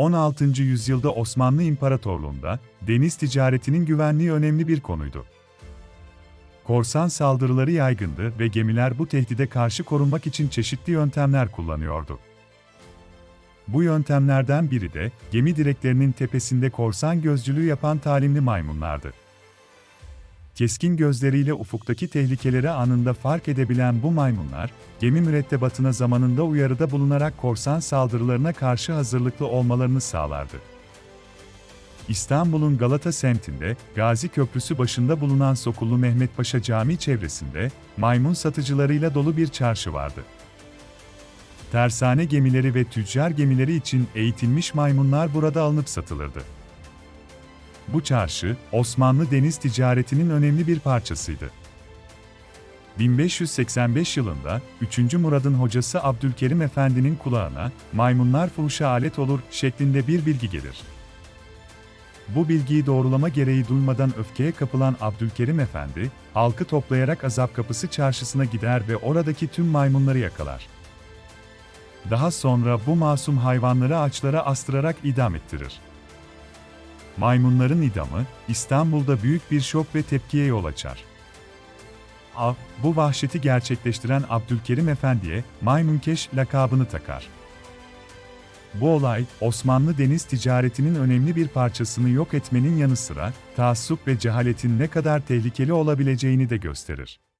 16. yüzyılda Osmanlı İmparatorluğu'nda deniz ticaretinin güvenliği önemli bir konuydu. Korsan saldırıları yaygındı ve gemiler bu tehdide karşı korunmak için çeşitli yöntemler kullanıyordu. Bu yöntemlerden biri de gemi direklerinin tepesinde korsan gözcülüğü yapan talimli maymunlardı. Keskin gözleriyle ufuktaki tehlikeleri anında fark edebilen bu maymunlar, gemi mürettebatına zamanında uyarıda bulunarak korsan saldırılarına karşı hazırlıklı olmalarını sağlardı. İstanbul'un Galata semtinde, Gazi Köprüsü başında bulunan Sokullu Mehmet Paşa Camii çevresinde, maymun satıcılarıyla dolu bir çarşı vardı. Tersane gemileri ve tüccar gemileri için eğitilmiş maymunlar burada alınıp satılırdı. Bu çarşı, Osmanlı deniz ticaretinin önemli bir parçasıydı. 1585 yılında 3. Murad'ın hocası Abdülkerim Efendi'nin kulağına maymunlar fuhuşa alet olur şeklinde bir bilgi gelir. Bu bilgiyi doğrulama gereği duymadan öfkeye kapılan Abdülkerim Efendi, halkı toplayarak Azap Kapısı çarşısına gider ve oradaki tüm maymunları yakalar. Daha sonra bu masum hayvanları ağaçlara astırarak idam ettirir. Maymunların idamı, İstanbul'da büyük bir şok ve tepkiye yol açar. Av, bu vahşeti gerçekleştiren Abdülkerim Efendi'ye Maymunkeş lakabını takar. Bu olay, Osmanlı deniz ticaretinin önemli bir parçasını yok etmenin yanı sıra, taassup ve cehaletin ne kadar tehlikeli olabileceğini de gösterir.